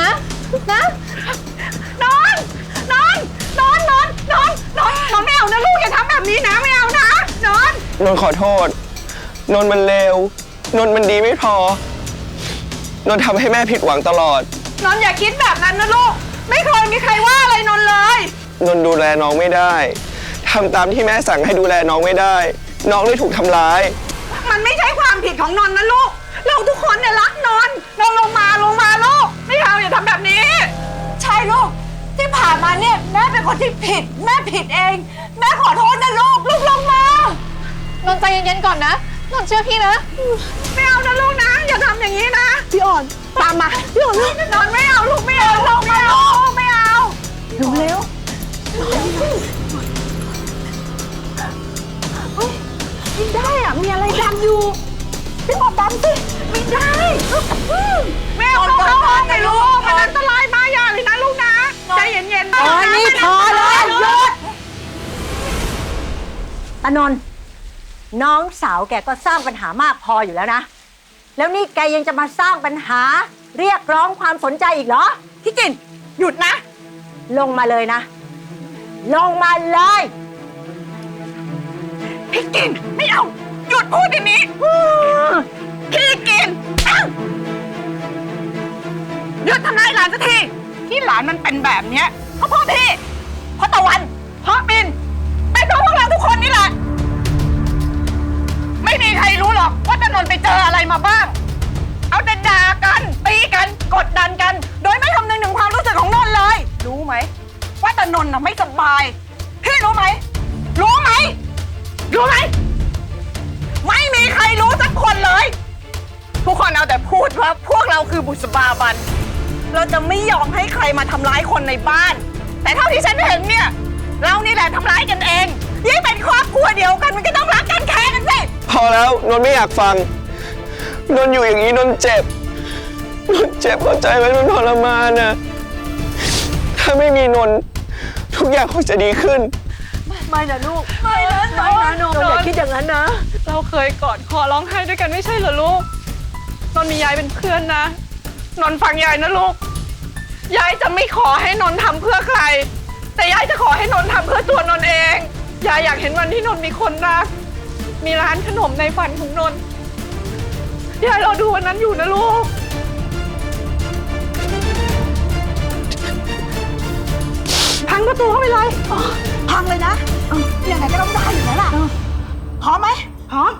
นะนอนนอนนอนนอนนอนนอนนอนไม่เอานะลูกอย่าทำแบบนี้นะไม่เอานะนอนนนท์ขอโทษ นนท์มันเลวนนท์มันดีไม่พอ นนท์ทำให้แม่ผิดหวังตลอด นอนอย่าคิดแบบนั้นนะลูก ไม่เคยมีใครว่าอะไรนอนเลย นนท์ดูแลน้องไม่ได้ทำตามที่แม่สั่งให้ดูแลน้องไม่ได้ น้องเลยถูกทำร้าย มันไม่ใช่ความผิดของนนท์นะลูก เราทุกคนเนี่ยรักนนท์น แม่เป็นคนที่ผิด แม่ผิดเอง แม่ขอโทษนะลูก ลูกลงมานนท์ใจเย็นๆก่อนนะนนท์เชื่อพี่นะ ไม่เอานะลูกนะ อย่าทำอย่างนี้นะ พี่อ่อน ตามมา พี่อ่อนลูกนอนไม่เอาลูกไม่เอาลูกไม่เอาไม่เอาเร็วเร็วไม่ได้อะ มีอะไรดันอยู่ พี่อ่อนดันสิไม่ได้แม่เอาเข้าห้องไปลูกมันอันตราย ตานนท์น้องสาวแกก็สร้างปัญหามากพออยู่แล้วนะ แล้วนี่แกยังจะมาสร้างปัญหาเรียกร้องความสนใจอีกเหรอ พี่กินหยุดนะ ลงมาเลยนะ ลงมาเลย พี่กินไม่เอา หยุดพูดอย่างนี้ พี่กินอ้าวหยุดทำร้ายหลานสักทีที่หลานมันเป็นแบบเนี้ยเพราะพ่อพี่เพราะตะวัน เพราะบิน นี่แหละ ไม่มีใครรู้หรอกว่าตนนไปเจออะไรมาบ้าง เอาแต่ด่ากันตีกันกดดันกัน โดยไม่คำนึงถึงความรู้สึกของนนท์เลย รู้ไหม ว่าตนนท์น่ะไม่สบาย พี่รู้ไหม รู้ไหม รู้ไหม ไม่มีใครรู้สักคนเลย ทุกคนเอาแต่พูดว่าพวกเราคือบุษบาบัน เราจะไม่ยอมให้ใครมาทำร้ายคนในบ้าน แต่เท่าที่ฉันเห็นเนี่ย เรานี่แหละทำร้ายกันเอง ยิ่งเป็นครอบครัวเดียวกัน มันก็ต้องรักกันแค่กันสิ พอแล้วนนท์ไม่อยากฟัง นนท์อยู่อย่างนี้นนท์เจ็บ นนท์เจ็บเข้าใจไหมนนท์ทรมานนะถ้าไม่มีนนท์ทุกอย่างคงจะดีขึ้น ไม่นะลูก ไม่นะไม่นะนนอย่าคิดอย่างนั้นนะ เราเคยกอดคอร้องไห้ด้วยกันไม่ใช่เหรอลูก นนท์มียายเป็นเพื่อนนะ นนท์ฟังยายนะลูก ยายจะไม่ขอให้นนท์ทำเพื่อใคร แต่ยายจะขอให้นนท์ทำเพื่อตัวนนท์เอง ยายอยากเห็นวันที่นนท์มีคนรัก มีร้านขนมในฝันของนนท์ยายรอดูวันนั้นอยู่นะลูก พังประตูเข้าไปเลยอ๋อพังเลยนะยังไงก็ต้องได้อยู่แล้วล่ะพร้อมไหมพร้อม